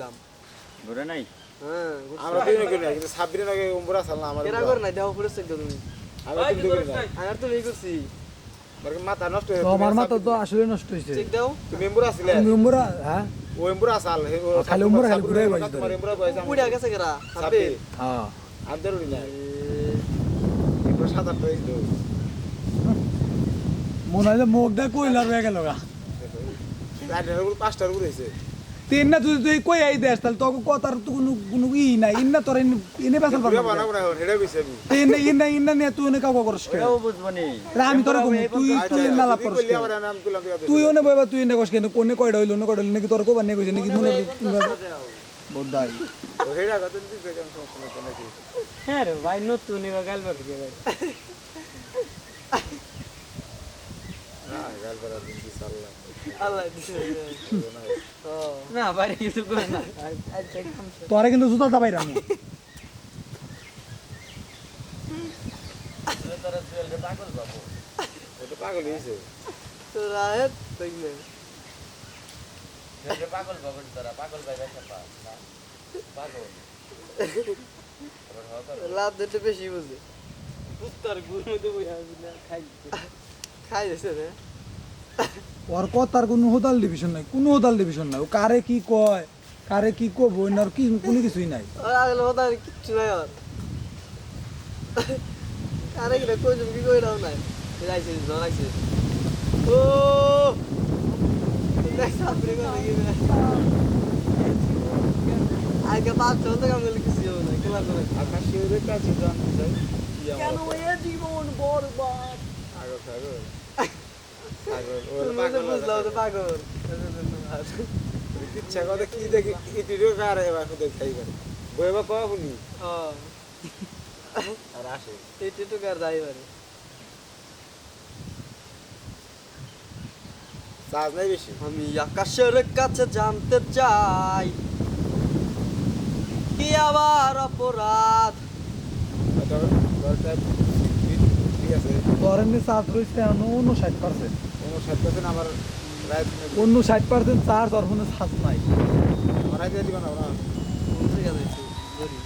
ঘুরছিলাম ঘুরে নাই? হ্যাঁ আমরা দুই করি না কিন্তু সাব্বিরের আগে উমরা সাল না আমার কেরা কর নাই দেহ পুরো চেক তুমি। আমি কিন্তু করি না আর তুমি করছি। মাথা নষ্ট হয়ে তোমার মাথা তো আসলে নষ্ট হয়েছে। চেক দাও। তুমি এমবুরা ছিলে তুমি উমরা হ্যাঁ? ও এমবুরা সাল খালি উমরা খালি ঘুরে সাব্বিরের তোমার এমবুরা বয়স উড়ে গেছে কেরা? সাব্বির সাব্বির হ্যাঁ। আদর না। সাত আট হয়েছিল মনে হয় মুখ দিয়ে কইলার হয়ে গেল গা। পাঁচটার হয়েছে। তিন না তুই তুই কই আই দেস তাহলে তোকে কথার তো কোনো কোনো ই নাই। ইন্না তোর ইনে বেসাল পারব। বানাবো না আমি। ইন্না ইন্না ইন্না নিয়ে তুই অনেক কাউকে করস কে ওটাও বুঝব নি। আমি তোর কম তুই তুই নালা যদি করস তুই অনে বইবা তুই এনে কস কেন? কোনে কয়টা হইল না কয়টা হইল? নাকি তোর কোবা নিয়ে কইছে নাকি মনে বোধাই হেডা কত দিতে কেন সমস্যা নাকি। হ্যাঁ রে ভাই নতুন এবার গাল বাকি ভাই না গাল করার দিন কি সাল্লাহ আল্লাহ দিছে না বাইরে কিছু করে না আচ্ছা কামছে তোরে কিন্তু জুতা দাবাই রামু পাগল হয়েছে পাগল পাগল তোরা পাগল ভাই পাগল। লাভ দিতে বেশি বুঝে। উত্তর গুর মধ্যে বই আসবি না খাই খাই দিছে রে। ওর কথার কোনো হোদাল ডিভিশন নাই কোনো হোদাল ডিভিশন নাই। ও কারে কি কয় কারে কি কব আর কি কোনো কিছুই নাই। আর আগলে কিচ্ছু নাই আর আরে গেলে কই কি কই দাও নাই? যাইছে জন ও! দেখ সাপরে করে গিয়ে আগে বাদ চলতে কাম গেলে কিছু হবে না খেলা করে। আকাশের কাছে জানতে চাই কি কেন এ জীবন বরবাদ? পাগল পাগল পাগল ও তুমি তো পাগল বুঝলাম তো পাগল ইচ্ছা কথা কি দেখি ইটিরও কারে এবার খুদে করে বইবা কয়া শুনি আর আসে। এটি তো কার ড্রাইভার চার্জ নাই বেশি? আমি আকাশের কাছে জানতে চাই কি আবার অপরাধ? এমনি চার্জ রয়েছে উনষাট পার্সেন্ট উনষাট পার্সেন্ট আমার উনষাট পার্সেন্ট চার্জ ওর ফোনে চার্জ নাই। আমার রাত দিবা না না ঠিক আছে ধরি